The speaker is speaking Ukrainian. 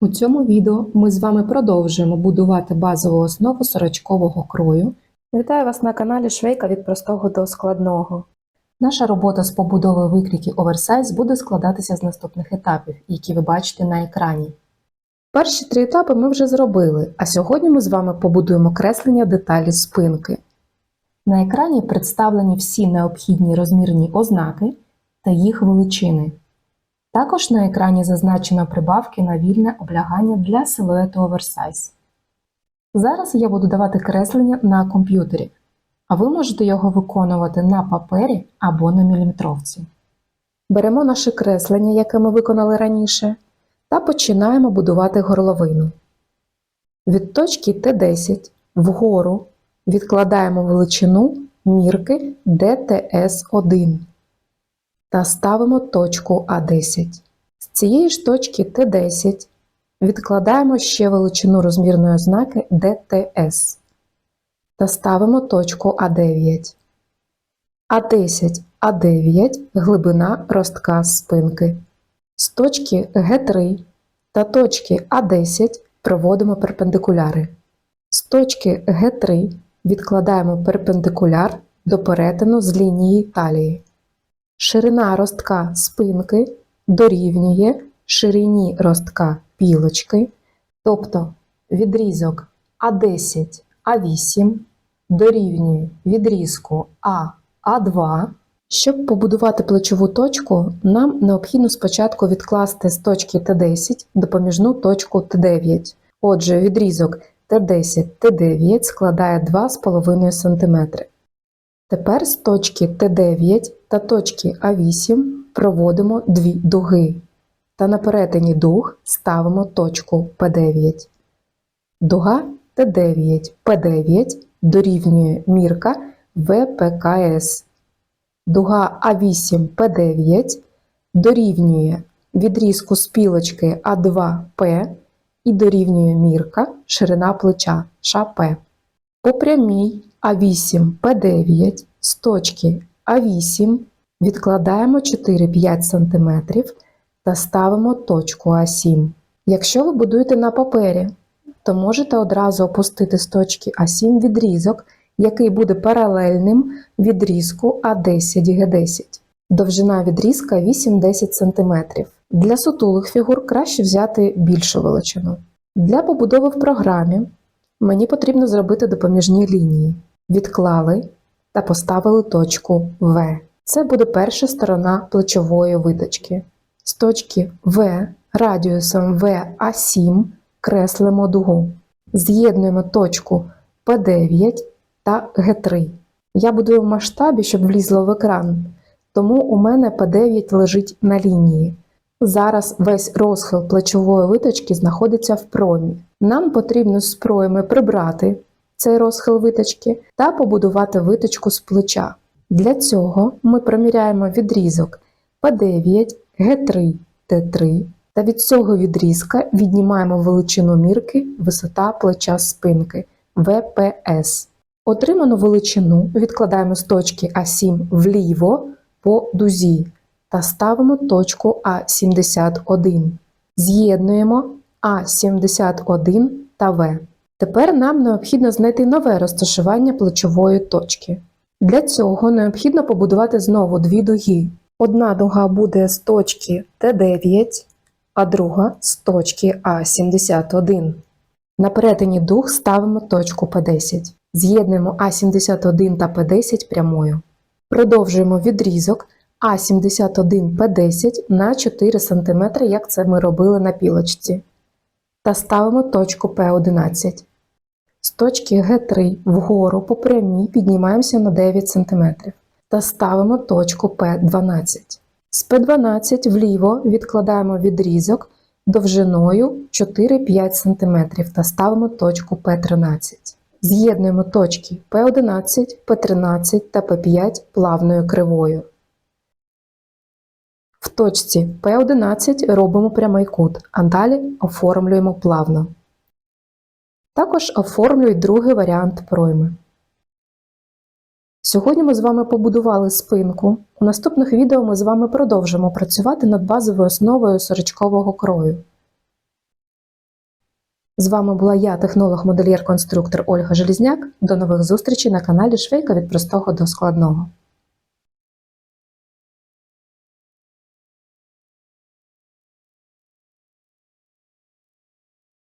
У цьому відео ми з вами продовжуємо будувати базову основу сорочкового крою. Вітаю вас на каналі Швейка від простого до складного. Наша робота з побудови викрійки оверсайз буде складатися з наступних етапів, які ви бачите на екрані. Перші три етапи ми вже зробили, а сьогодні ми з вами побудуємо креслення деталі спинки. На екрані представлені всі необхідні розмірні ознаки та їх величини. Також на екрані зазначено прибавки на вільне облягання для силуету оверсайз. Зараз я буду давати креслення на комп'ютері, а ви можете його виконувати на папері або на міліметровці. Беремо наше креслення, яке ми виконали раніше, та починаємо будувати горловину. Від точки Т10 вгору відкладаємо величину мірки DTS1 та ставимо точку А10. З цієї ж точки Т10 відкладаємо ще величину розмірної ознаки DTS та ставимо точку А9. А10, А9 глибина ростка спинки. З точки Г3 та точки А10 проводимо перпендикуляри. З точки Г3 відкладаємо перпендикуляр до перетину з лінії талії. Ширина ростка спинки дорівнює ширині ростка пілочки, тобто відрізок А10, А8 дорівнює відрізку А, А2. Щоб побудувати плечову точку, нам необхідно спочатку відкласти з точки Т10 допоміжну точку Т9. Отже, відрізок Т10, Т9 складає 2,5 см. Тепер з точки Т9 та точки А8 проводимо дві дуги та на перетині дуг ставимо точку П9. Дуга Т9, П9 дорівнює мірка ВПКС. Дуга А8 П9 дорівнює відрізку спілочки А2П і дорівнює мірка ширина плеча ШП. По прямій А8 П9 з точки А8 відкладаємо 4-5 см та ставимо точку А7. Якщо ви будуєте на папері, то можете одразу опустити з точки А7 відрізок, який буде паралельним відрізку А10Г10. Довжина відрізка 8-10 см. Для сутулих фігур краще взяти більшу величину. Для побудови в програмі мені потрібно зробити допоміжні лінії. Відклали та поставили точку В. Це буде перша сторона плечової виточки. З точки В радіусом ВА7 креслимо дугу. З'єднуємо точку П9 та Г3. Я будую в масштабі, щоб влізло в екран, тому у мене П9 лежить на лінії. Зараз весь розхил плечової виточки знаходиться в промі. Нам потрібно з проями прибрати цей розхил виточки та побудувати виточку з плеча. Для цього ми проміряємо відрізок P9, G3, T3 та від цього відрізка віднімаємо величину мірки висота плеча спинки ВПС. Отриману величину відкладаємо з точки А7 вліво по дузі та ставимо точку А71. З'єднуємо А71 та В. Тепер нам необхідно знайти нове розташування плечової точки. Для цього необхідно побудувати знову дві дуги. Одна дуга буде з точки Т9, а друга з точки А71. На перетині дуг ставимо точку П10. З'єднуємо А71 та П10 прямою. Продовжуємо відрізок А71П10 на 4 см, як це ми робили на пілочці. Та ставимо точку П11. З точки Г3 вгору по прямій піднімаємося на 9 см та ставимо точку П12. З П12 вліво відкладаємо відрізок довжиною 4-5 см та ставимо точку П13. З'єднуємо точки П11, П13 та П5 плавною кривою. В точці П11 робимо прямий кут, а далі оформлюємо плавно. Також оформлюй другий варіант пройми. Сьогодні ми з вами побудували спинку. У наступних відео ми з вами продовжимо працювати над базовою основою сорочкового крою. З вами була я, технолог-модельєр-конструктор Ольга Желізняк. До нових зустрічей на каналі Швейка від простого до складного.